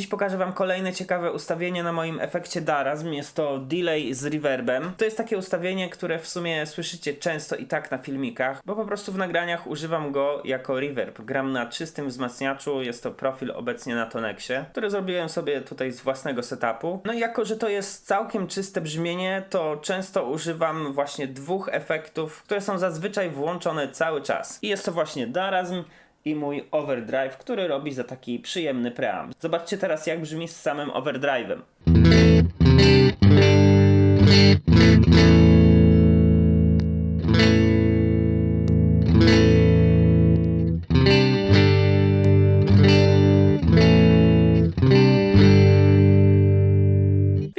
Dziś pokażę wam kolejne ciekawe ustawienie na moim efekcie Darazm. Jest to delay z reverbem. To jest takie ustawienie, które w sumie słyszycie często i tak na filmikach, bo po prostu w nagraniach używam go jako reverb. Gram na czystym wzmacniaczu, jest to profil obecnie na Tonexie, który zrobiłem sobie tutaj z własnego setupu. No i jako, że to jest całkiem czyste brzmienie, to często używam właśnie dwóch efektów, które są zazwyczaj włączone cały czas. I jest to właśnie Darazm i mój overdrive, który robi za taki przyjemny preamp. Zobaczcie teraz jak brzmi z samym overdrive'em.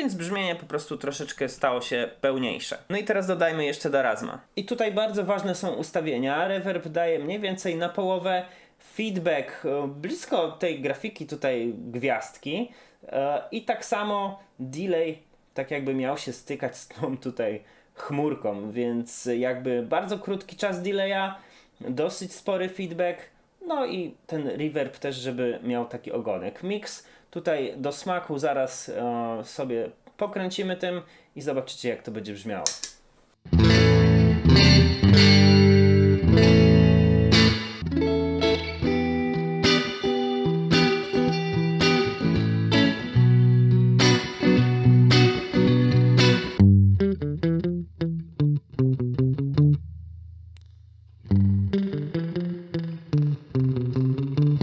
Więc brzmienie po prostu troszeczkę stało się pełniejsze. No i teraz dodajmy jeszcze Darazma. I tutaj bardzo ważne są ustawienia. Reverb daje mniej więcej na połowę feedback e, blisko tej grafiki tutaj gwiazdki e, i tak samo delay tak jakby miał się stykać z tą tutaj chmurką, więc jakby bardzo krótki czas delaya, dosyć spory feedback, no i ten reverb też, żeby miał taki ogonek. Mix tutaj do smaku zaraz e, sobie pokręcimy tym i zobaczycie jak to będzie brzmiało.